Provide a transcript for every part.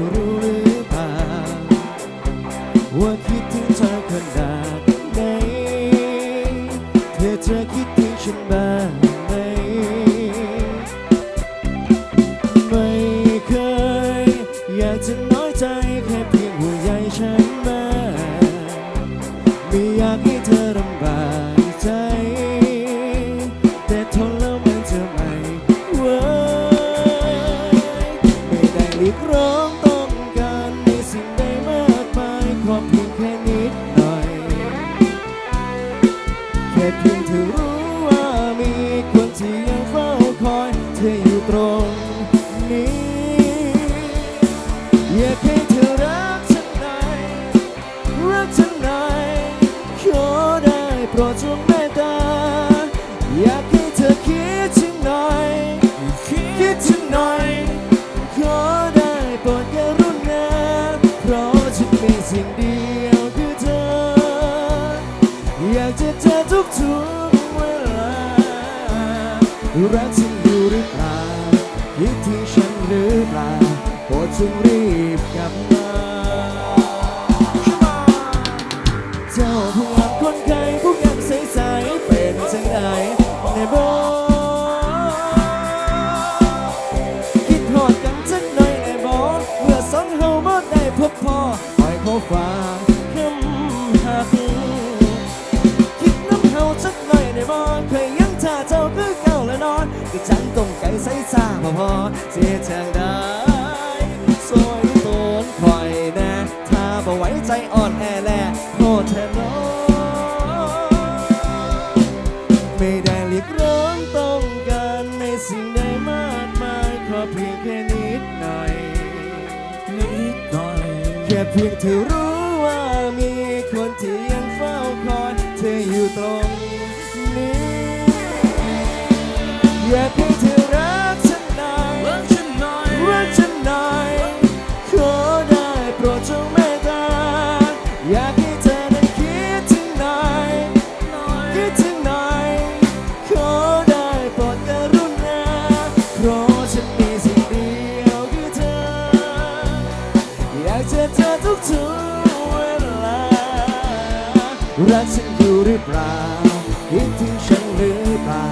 อรู้หรือเปล่าว่าคิดถึงเธอขนาดไหนเธอเธอคิดถึงฉันบ้างไหมไม่เคย อยากจะน้อยใจแค่เพียงหัวงใยฉัน ว่าเพียงแค่นิดหน่อย แค่เพียงเธอรู้ว่ามีคนที่ยังเฝ้าคอย เธออยู่ตรงนี้ อยากให้เธอรักฉันหน่อยรักฉันหน่อยขอได้โปรดจง อยากจะเจอทุกทุกเวลารักฉันอยู่หรือเปล่าคิดถึงฉันหรือเปล่าโปรดจงรีบกลับมาเจ้าผู้งามคนไข้ผู้งามใสๆเป็นจังไดในบ่คิดหอดกันจักหน่อยในบ่เมื่อสองเฮาบ่ได้พบพ่อคอยเขาฟัง เคยยังท่าเจ้าคือเก่าและนอนก็จังต้องไก่ใส่ซาพอพอเสียทางได้ซอยตนคอยแน่ถ้าบ่ไว้ใจอ่อนแอแลโทษเธอน้อไม่ได้เรียกร้องต้องการในสิ่งใดมากมายขอเพียงแค่นิดหน่อยนิดหน่อยแค่เพียงเธอรู้ว่ามีคนที่ยังเฝ้าคอยเธออยู่ตรง รักฉันอยู่หรือเปล่าคิดถึงฉันหรือเปล่า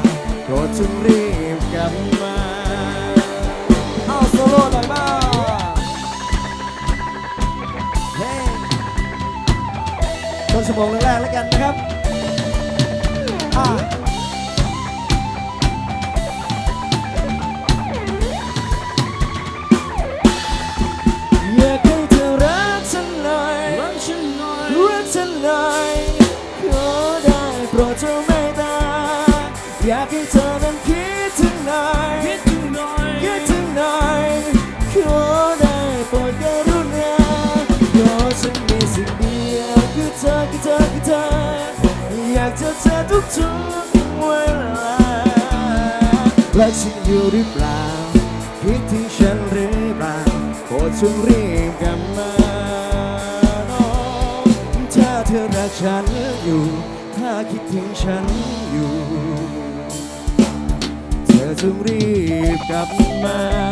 โปรดจงรีบกลับมาเอาโซโล่หน่อยบ้างเฮ้ต้นชั่วโมงแรกๆแล้วกันนะครับ อยากให้เธอนั้นคิดถึงหน่อยคิดถึงหน่อยคิดถึงหน่อยขอได้โปรดกรุณาเพราะฉันมีสิ่งเดียวคือเธอคือเธอคือเธออยากจะเจอทุกทุกๆเวลารักฉันอยู่หรือเปล่าคิดถึงฉันหรือเปล่าโปรดจงรีบกลับมาน้องถ้าเธอรักฉันอยู่ ถ้าคิดถึงฉันอยู่เธอ จงรีบกลับมา